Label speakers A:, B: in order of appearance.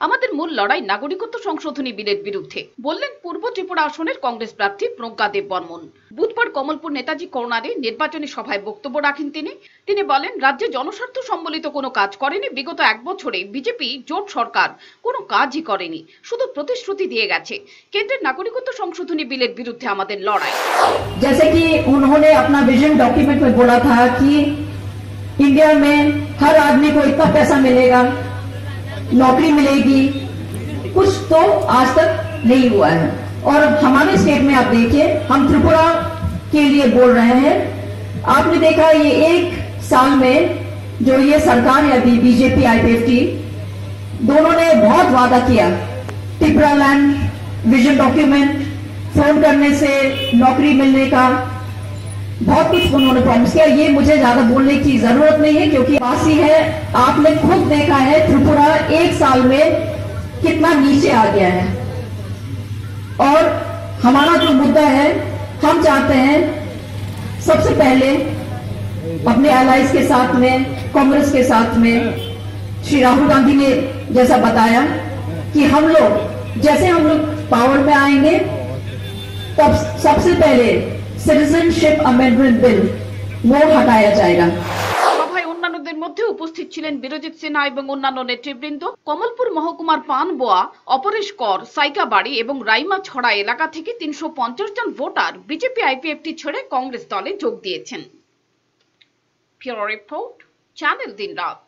A: আমাদের মূল লড়াই নাগরিকত্ব সংশোধনী বিলের বিরুদ্ধে বললেন পূর্ব ত্রিপুরা আসনের কংগ্রেস প্রার্থী প্রজ্ঞা দেব বর্মন বুধবার কমলপুর নেতাজি করোনারে নির্বাচনী সভায় বক্তব্য রাখেন তিনি তিনি বলেন রাজ্যে জনস্বার্থ সম্বলিত কোনো কাজ করেনি বিগত এক বছরে বিজেপি জোট সরকার কোনো কাজই করেনি শুধু প্রতিশ্রুতি দিয়ে গেছে কেন্দ্রের নাগরিকত্ব সংশোধনী বিলের বিরুদ্ধে আমাদের লড়াই
B: जैसे कि उन्होंने अपना विजन डॉक्यूमेंट में बोला था कि इंडिया में हर आदमी को इतना पैसा मिलेगा नौकरी मिलेगी। कुछ तो आज तक नहीं हुआ है। और हमारे स्टेट में आप देखिए, हम त्रिपुरा के लिए बोल रहे हैं। आपने देखा ये एक साल में जो ये सरकार है अभी बीजेपी आईपीएफटी दोनों ने बहुत वादा किया। Tripura land vision document phone करने से नौकरी मिलने का बहुत कुछ उन्होंने प्रॉमिस किया। ये मुझे ज़्यादा बोलने की ज़रूरत नहीं है, क्योंकि वासी है, आपने खुद देखा है, त्रिपुरा एक साल में कितना नीचे आ गया है। और हमारा जो मुद्दा है, हम चाहते हैं, सबसे पहले अपने एलाइज के साथ में, कांग्रेस के साथ में, श्री राहुल गांधी ने जैसा बताया कि हम लोग, जैसे हम लोग पावर में आएँगे, तब सबसे पहले सिटीजनशिप अमेंडमेंट बिल वो हटाया जाएगा
A: সভায় অন্যান্যদের মধ্যে উপস্থিত ছিলেন বিরজিৎ সিনহা এবং অন্যান্য নেতৃবৃন্দ কমলপুর মহকুমার পানবোয়া অপরেশ কর সাইকাবাড়ি এবং রাইমা ছড়া এলাকা থেকে তিনশো জন ভোটার বিজেপি আইপিএফটি ছেড়ে কংগ্রেস দলে যোগ দিয়েছেন ফিওর রিপোর্ট চ্যানেল দিন রাত